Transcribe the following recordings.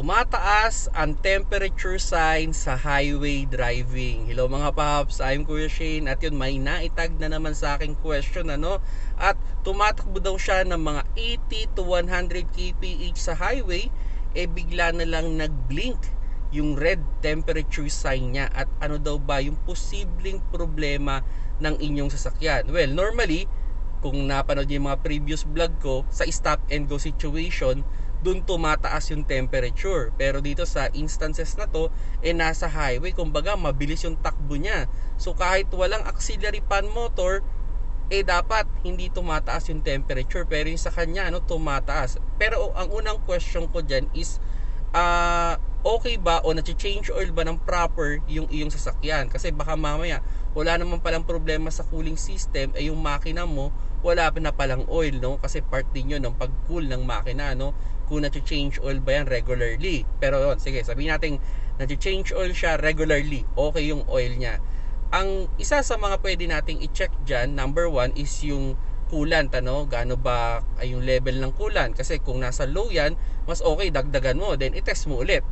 tumataas ang temperature sign sa highway driving. Hello mga paps, I'm Kuya Shane at yun may naitag na naman sa aking question ano at tumatakbo daw siya ng mga 80 to 100 kph sa highway eh bigla na lang nag-blink yung red temperature sign niya at ano daw ba yung posibleng problema ng inyong sasakyan. Well, normally kung napanood niyo yung mga previous vlog ko sa stop and go situation dun tumataas yung temperature. Pero dito sa instances na to, eh nasa highway, kumbaga mabilis yung takbo niya. So kahit walang auxiliary fan motor, eh dapat hindi tumataas yung temperature. Pero yung sa kanya, ano, tumataas. Pero ang unang question ko dyan is, ah, okay ba o na-change oil ba ng proper yung iyong sasakyan? Kasi baka mamaya, wala naman palang problema sa cooling system, eh yung makina mo, wala pa na palang oil, no? Kasi part din yun ng pag-cool ng makina, no? Kung na-change oil ba yan regularly. Pero yun, sige, sabihin natin, na-change oil siya regularly, okay yung oil niya. Ang isa sa mga pwede nating i-check dyan, number one, is yung coolant, ano? Gaano ba ay yung level ng coolant? Kasi kung nasa low yan, mas okay, dagdagan mo, then i-test mo ulit.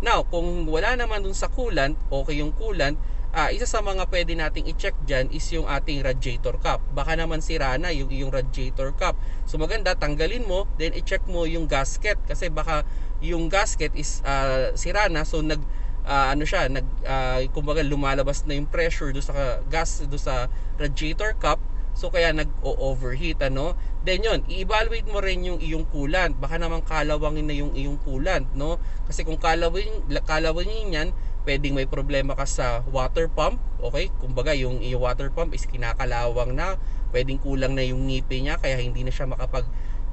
Now, kung wala naman dun sa coolant, okay yung coolant, ah, isa sa mga pwede nating i-check dyan is yung ating radiator cap. Baka naman sira na yung iyong radiator cap. So maganda, tanggalin mo, then i-check mo yung gasket. Kasi baka yung gasket is ah, sira na, so nag, ah, ano siya, nag, ah, kumbaga lumalabas na yung pressure do sa gas, do sa radiator cap. So kaya nag-overheat ano. Then yun, i-evaluate mo rin yung iyong coolant. Baka naman kalawangin na yung iyong coolant, no? Kasi kung kalawin kalawangin yan, pwedeng may problema ka sa water pump, okay? Kumbaga yung iyong water pump is kinakalawang na, pwedeng kulang na yung ngipin niya kaya hindi na siya makapag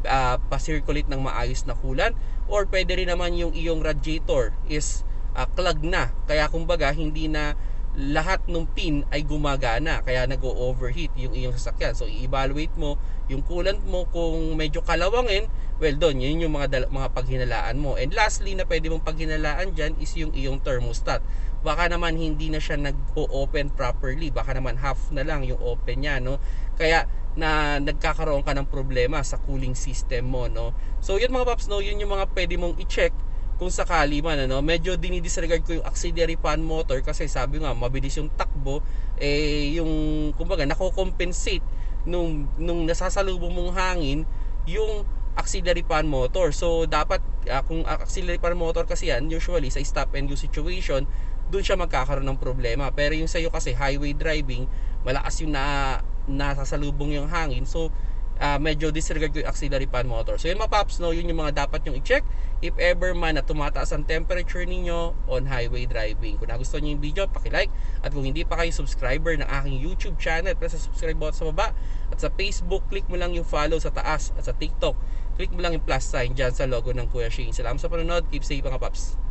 ah, pa-circulate ng maayos na coolant or pwede rin naman yung iyong radiator is ah, clog na. Kaya kumbaga hindi na lahat ng pin ay gumagana kaya nag-overheat yung iyong sasakyan. So i-evaluate mo yung coolant mo kung medyo kalawangin, well doon, yun yung mga mga paghinalaan mo. And lastly na pwede mong paghinalaan diyan is yung iyong thermostat. Baka naman hindi na siya nag-open properly, baka naman half na lang yung open niya, no? Kaya na nagkakaroon ka ng problema sa cooling system mo, no? So yun mga paps, no, yun yung mga pwede mong i-check kung sakali man ano medyo dinidisregard ko yung auxiliary fan motor kasi sabi nga mabilis yung takbo eh yung kumbaga nako-compensate nung nung nasasalubong mong hangin yung auxiliary fan motor. So dapat ah, kung auxiliary fan motor kasi yan usually sa stop and go situation doon siya magkakaroon ng problema. Pero yung sa'yo kasi highway driving malakas yung na nasasalubong yung hangin. So ah, medyo disregard ko yung auxiliary fan motor. So yun mga paps, no, yun yung mga dapat yung i-check if ever man na tumataas ang temperature ninyo on highway driving. Kung nagustuhan niyo yung video, paki-like. At kung hindi pa kayo subscriber ng aking YouTube channel, press sa subscribe button sa baba. At sa Facebook, click mo lang yung follow sa taas. At sa TikTok, click mo lang yung plus sign dyan sa logo ng Kuya Shane. Salamat sa panonood. Keep safe mga paps.